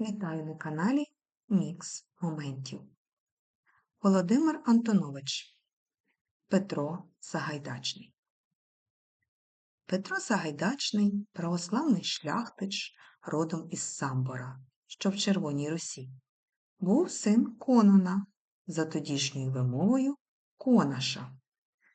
Вітаю на каналі Мікс Моментів. Володимир Антонович Петро Сагайдачний Петро Сагайдачний православний шляхтич родом із Самбора, що в Червоній Русі. Був син Конона, за тодішньою вимовою Конаша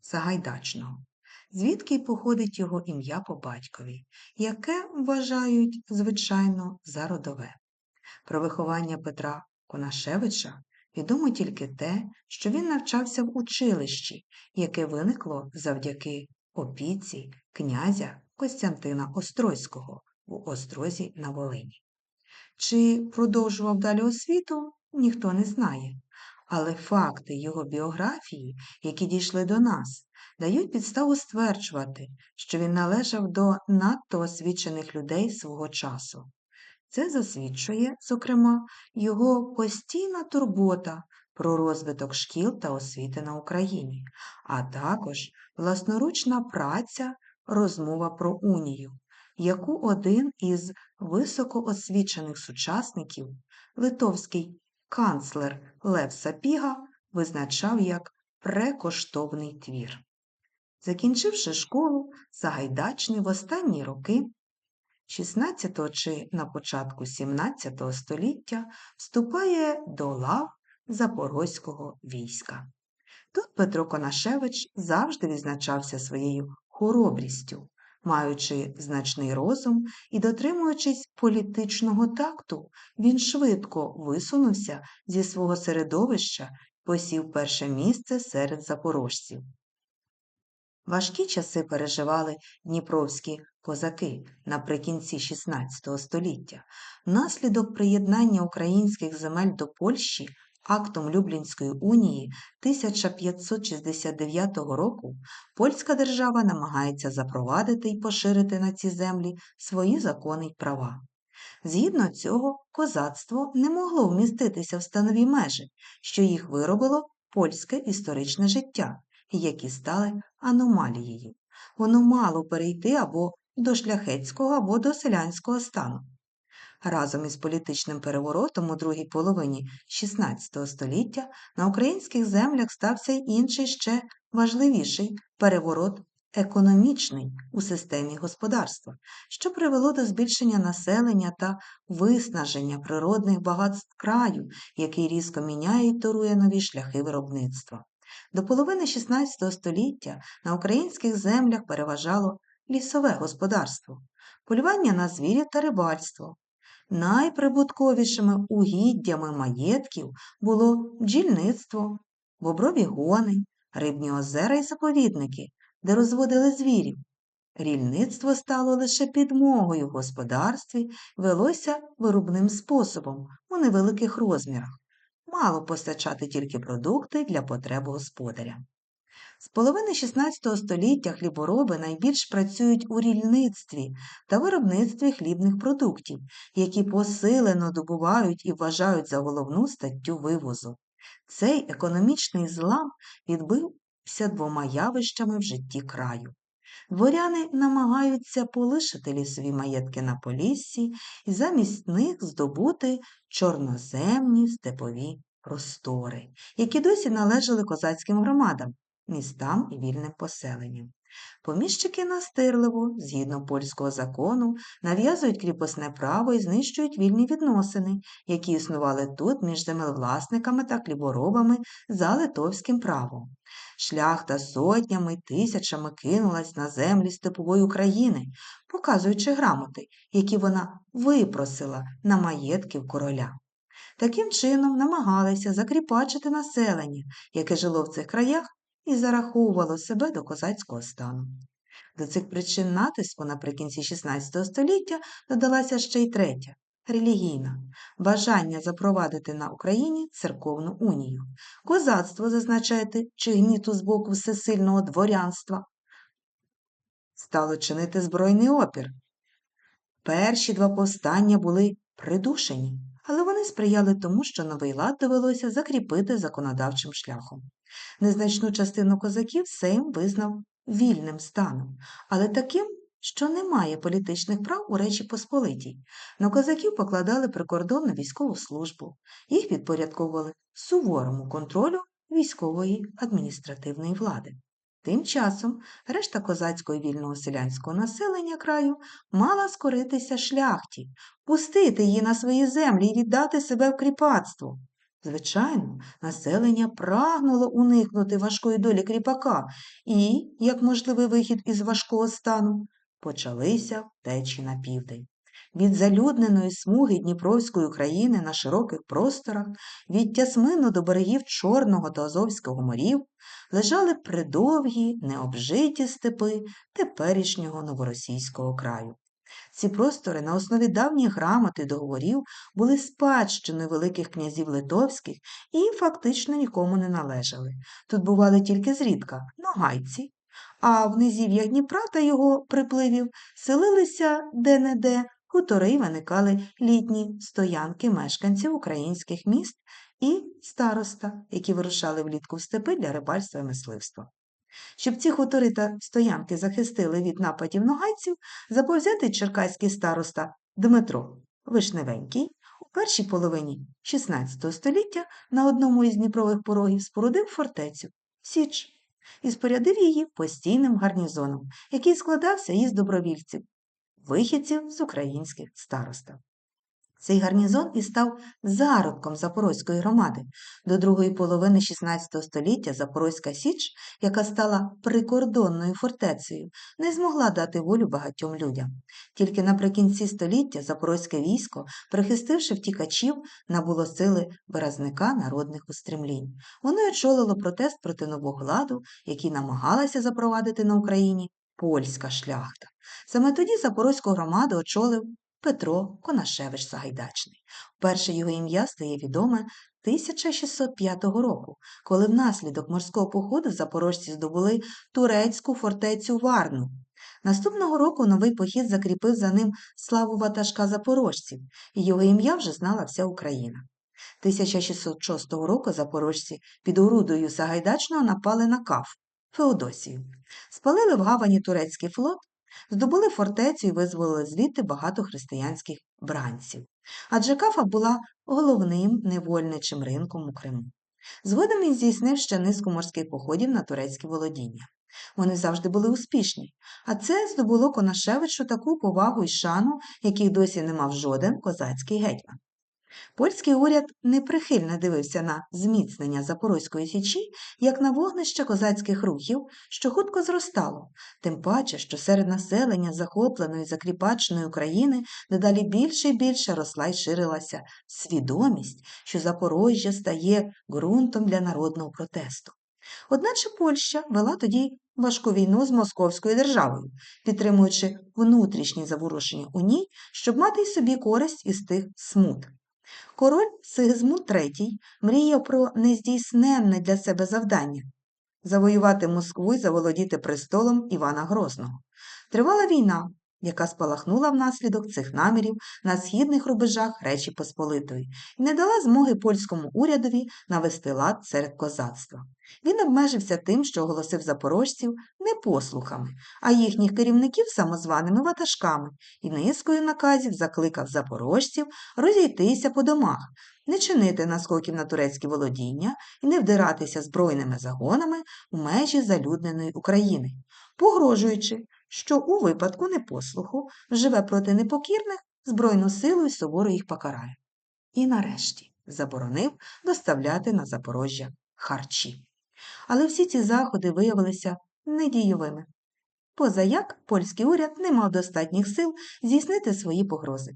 Сагайдачного, звідки й походить його ім'я по батькові, яке вважають, звичайно, за родове. Про виховання Петра Конашевича відомо тільки те, що він навчався в училищі, яке виникло завдяки опіці князя Костянтина Острозького в Острозі на Волині. Чи продовжував далі освіту, ніхто не знає, але факти його біографії, які дійшли до нас, дають підставу стверджувати, що він належав до надто освічених людей свого часу. Це засвідчує, зокрема, його постійна турбота про розвиток шкіл та освіти на Україні, а також власноручна праця, розмова про унію, яку один із високоосвічених сучасників, литовський канцлер Лев Сапіга, визначав як прекоштовний твір. Закінчивши школу, Сагайдачний в останні роки 16 чи на початку 17 століття вступає до лав Запорозького війська. Тут Петро Конашевич завжди відзначався своєю хоробрістю, маючи значний розум і дотримуючись політичного такту, він швидко висунувся зі свого середовища посів перше місце серед запорожців. Важкі часи переживали дніпровські козаки наприкінці XVI століття. Внаслідок приєднання українських земель до Польщі актом Люблінської унії 1569 року польська держава намагається запровадити і поширити на ці землі свої закони й права. Згідно цього, козацтво не могло вміститися в станові межі, що їх виробило польське історичне життя які стали аномалією. Воно мало перейти або до шляхетського, або до селянського стану. Разом із політичним переворотом у другій половині XVI століття на українських землях стався й інший ще важливіший переворот економічний у системі господарства, що привело до збільшення населення та виснаження природних багатств краю, який різко міняє і торує нові шляхи виробництва. До половини XVI століття на українських землях переважало лісове господарство, полювання на звірів та рибальство. Найприбутковішими угіддями маєтків було бджільництво, боброві гони, рибні озера і заповідники, де розводили звірів. Рільництво стало лише підмогою в господарстві, велося виробним способом у невеликих розмірах мало постачати тільки продукти для потреб господаря. З половини XVI століття хлібороби найбільш працюють у рільництві та виробництві хлібних продуктів, які посилено добувають і вважають за головну статтю вивозу. Цей економічний злам відбився двома явищами в житті краю. Дворяни намагаються полишити лісові маєтки на поліссі і замість них здобути чорноземні степові простори, які досі належали козацьким громадам, містам і вільним поселенням. Поміщики настирливо, згідно польського закону, нав'язують кріпосне право і знищують вільні відносини, які існували тут між землевласниками та хліборобами за литовським правом. Шляхта сотнями тисячами кинулась на землі степової України, показуючи грамоти, які вона випросила на маєтків короля. Таким чином намагалися закріпачити населення, яке жило в цих краях і зараховувало себе до козацького стану. До цих причин натиску наприкінці XVI століття додалася ще й третя релігійна бажання запровадити на Україні церковну унію. Козацтво, зазначаєте, чи гніту з боку всесильного дворянства, стало чинити збройний опір. Перші два повстання були придушені, але вони сприяли тому, що новий лад довелося закріпити законодавчим шляхом. Незначну частину козаків Сейм визнав вільним станом, але таким, що немає політичних прав у Речі Посполитій. На козаків покладали прикордонну військову службу. Їх підпорядковували суворому контролю військової адміністративної влади. Тим часом решта козацького вільного селянського населення краю мала скоритися шляхті, пустити її на свої землі і віддати себе в кріпацтво. Звичайно, населення прагнуло уникнути важкої долі кріпака і, як можливий вихід із важкого стану, почалися втечі на південь. Від залюдненої смуги Дніпровської України на широких просторах, від Тясмину до берегів Чорного та Азовського морів лежали придовгі, необжиті степи теперішнього новоросійського краю. Ці простори на основі давніх грамот і договорів були спадщиною великих князів литовських і фактично нікому не належали. Тут бували тільки зрідка ногайці, а в низів'ях Дніпра та його припливів селилися де-не-де хутори й виникали літні стоянки мешканців українських міст і староста, які вирушали влітку в степи для рибальства і мисливства. Щоб ці хутори та стоянки захистили від нападів ногайців, заповзятий черкаський староста Дмитро Вишневенький у першій половині XVI століття на одному із Дніпрових порогів спорудив фортецю Січ і спорядив її постійним гарнізоном, який складався із добровільців, вихідців з українських старостав. Цей гарнізон і став зародком Запорозької громади. До другої половини XVI століття Запорозька Січ, яка стала прикордонною фортецею, не змогла дати волю багатьом людям. Тільки наприкінці століття Запорозьке військо, прихистивши втікачів, набуло сили виразника народних устремлінь. Воно очолило протест проти нового ладу, який намагалася запровадити на Україні польська шляхта. Саме тоді Запорозьку громаду очолив Петро Конашевич Сагайдачний. Вперше його ім'я стає відоме 1605 року, коли внаслідок морського походу запорожці здобули турецьку фортецю Варну. Наступного року новий похід закріпив за ним славу ватажка запорожців, і його ім'я вже знала вся Україна. 1606 року запорожці під орудою Сагайдачного напали на Каф, Феодосію, спалили в гавані турецький флот, здобули фортецю і визволили звідти багато християнських бранців. Адже Кафа була головним невольничим ринком у Криму. Згодом він здійснив ще низку морських походів на турецькі володіння. Вони завжди були успішні, а це здобуло Конашевичу таку повагу і шану, яких досі не мав жоден козацький гетьман. Польський уряд неприхильно дивився на зміцнення Запорозької січі, як на вогнище козацьких рухів, що хутко зростало, тим паче, що серед населення захопленої закріпаченої України дедалі більше і більше росла й ширилася свідомість, що Запорожжя стає ґрунтом для народного протесту. Одначе Польща вела тоді важку війну з Московською державою, підтримуючи внутрішні заворушення у ній, щоб мати й собі користь із тих смут. Король Сигизмунд III мріяв про нездійсненне для себе завдання завоювати Москву і заволодіти престолом Івана Грозного. Тривала війна, яка спалахнула внаслідок цих намірів на східних рубежах Речі Посполитої і не дала змоги польському урядові навести лад серед козацтва. Він обмежився тим, що оголосив запорожців непослухами, а їхніх керівників самозваними ватажками і низкою наказів закликав запорожців розійтися по домах, не чинити наскоків на турецькі володіння і не вдиратися збройними загонами у межі залюдненої України, погрожуючи, що у випадку непослуху вживе проти непокірних збройну силу і суворо їх покарає. І нарешті заборонив доставляти на Запорожжя харчі. Але всі ці заходи виявилися недійовими. Позаяк польський уряд не мав достатніх сил здійснити свої погрози.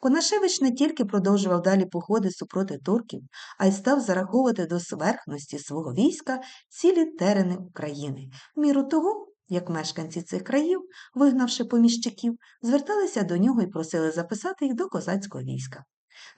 Конашевич не тільки продовжував далі походи супроти турків, а й став зараховувати до сверхності свого війська цілі терени України, в міру того, як мешканці цих країв, вигнавши поміщиків, зверталися до нього і просили записати їх до козацького війська.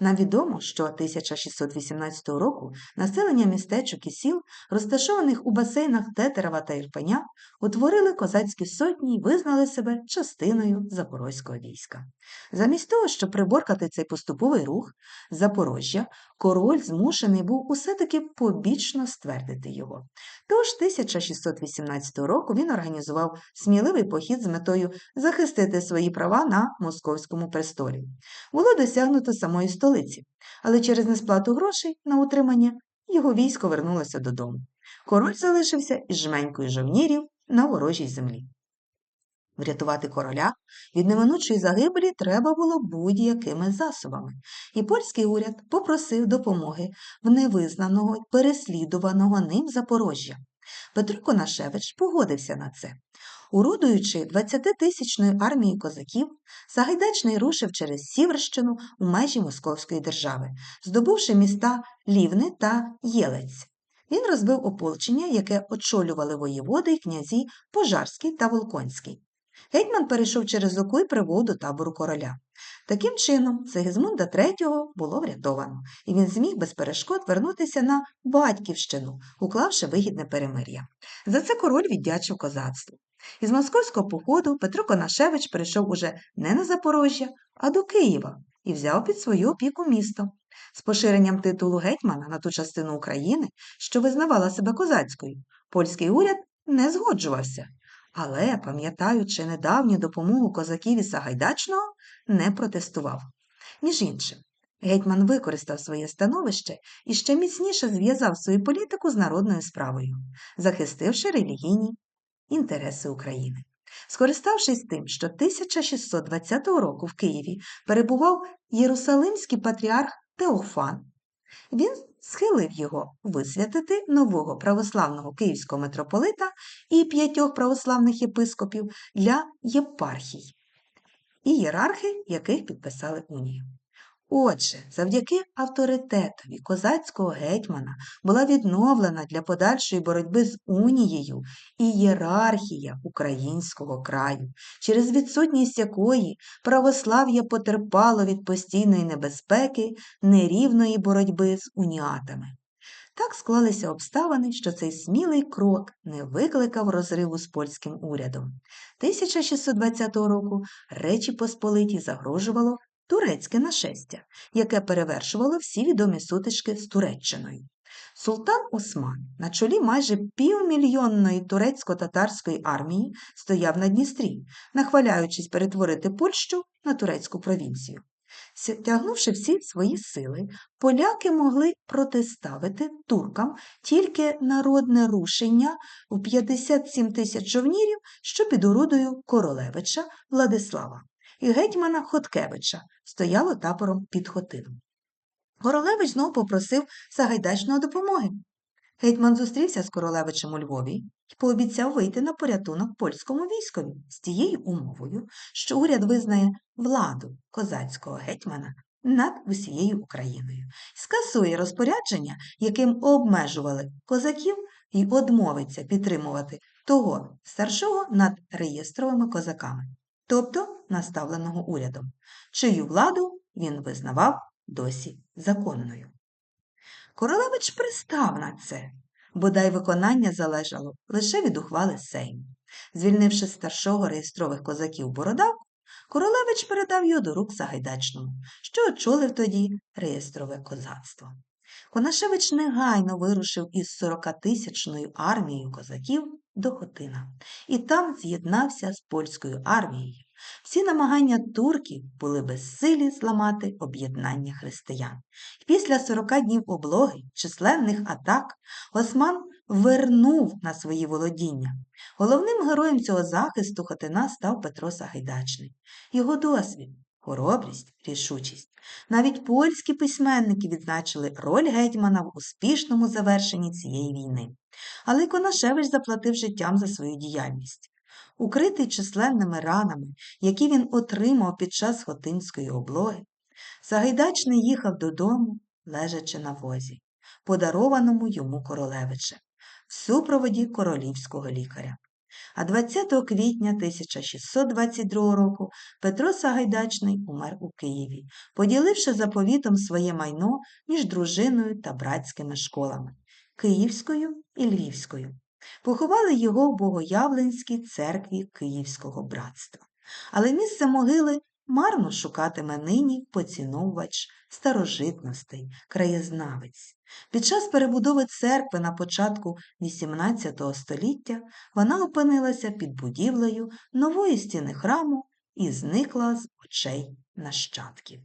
Нам відомо, що 1618 року населення містечок і сіл, розташованих у басейнах Тетерева та Ірпеня, утворили козацькі сотні і визнали себе частиною запорозького війська. Замість того, щоб приборкати цей поступовий рух Запорожжя, король змушений був усе-таки побічно ствердити його. Тож 1618 року він організував сміливий похід з метою захистити свої права на московському престолі. Було досягнуто самої столиці, але через несплату грошей на утримання його військо вернулося додому. Король залишився із жменькою жовнірів на ворожій землі. Врятувати короля від неминучої загибелі треба було будь-якими засобами, і польський уряд попросив допомоги в невизнаного переслідуваного ним Запорожжя. Петро Конашевич погодився на це. Уродуючи 20-тисячною армією козаків, Сагайдачний рушив через Сіверщину у межі Московської держави, здобувши міста Лівни та Єлець. Він розбив ополчення, яке очолювали воєводи й князі Пожарський та Волконський. Гетьман перейшов через оку і прибув до табору короля. Таким чином, Сигизмунда III було врятовано, і він зміг без перешкод вернутися на батьківщину, уклавши вигідне перемир'я. За це король віддячив козацтву. Із московського походу Петро Конашевич прийшов уже не на Запорожжя, а до Києва і взяв під свою опіку місто. З поширенням титулу гетьмана на ту частину України, що визнавала себе козацькою, польський уряд не згоджувався. Але, пам'ятаючи недавню допомогу козаків із Сагайдачного, не протестував. Між іншим, гетьман використав своє становище і ще міцніше зв'язав свою політику з народною справою, захистивши релігійні інтереси України. Скориставшись тим, що 1620 року в Києві перебував Єрусалимський патріарх Теофан, він схилив його висвятити нового православного київського митрополита і п'ятьох православних єпископів для єпархій, і єрархи, яких підписали унію. Отже, завдяки авторитетові козацького гетьмана була відновлена для подальшої боротьби з унією і єрархія українського краю, через відсутність якої православ'я потерпало від постійної небезпеки нерівної боротьби з уніатами. Так склалися обставини, що цей смілий крок не викликав розриву з польським урядом. 1620 року Речі Посполиті загрожувало турецьке нашестя, яке перевершувало всі відомі сутички з Туреччиною. Султан Осман на чолі майже півмільйонної турецько-татарської армії стояв на Дністрі, нахваляючись перетворити Польщу на турецьку провінцію. Тягнувши всі свої сили, поляки могли протиставити туркам тільки народне рушення у 57 тисяч човнірів, що під орудою королевича Владислава і гетьмана Хоткевича стояло табором під Хотином. Королевич знову попросив Сагайдачного допомоги. Гетьман зустрівся з королевичем у Львові і пообіцяв вийти на порятунок польському військові з тією умовою, що уряд визнає владу козацького гетьмана над усією Україною скасує розпорядження, яким обмежували козаків, і одмовиться підтримувати того старшого над реєстровими козаками тобто наставленого урядом, чию владу він визнавав досі законною. Королевич пристав на це, бодай виконання залежало лише від ухвали Сейму. Звільнивши старшого реєстрових козаків Бородавку, Королевич передав його до рук Сагайдачному, що очолив тоді реєстрове козацтво. Конашевич негайно вирушив із 40-тисячною армією козаків до Хотина і там з'єднався з польською армією. Всі намагання турків були безсилі зламати об'єднання християн. Після 40 днів облоги, численних атак, Осман вернув на свої володіння. Головним героєм цього захисту Хотина став Петро Сагайдачний. Його досвід, хоробрість, рішучість. Навіть польські письменники відзначили роль гетьмана в успішному завершенні цієї війни. Але Конашевич заплатив життям за свою діяльність. Укритий численними ранами, які він отримав під час Хотинської облоги, Сагайдачний їхав додому, лежачи на возі, подарованому йому королевичем, в супроводі королівського лікаря. А 20 квітня 1622 року Петро Сагайдачний умер у Києві, поділивши заповітом своє майно між дружиною та братськими школами Київською і Львівською. Поховали його в Богоявленській церкві Київського братства. Але місце могили марно шукатиме нині поціновувач старожитностей, краєзнавець. Під час перебудови церкви на початку XVIII століття вона опинилася під будівлею нової стіни храму і зникла з очей нащадків.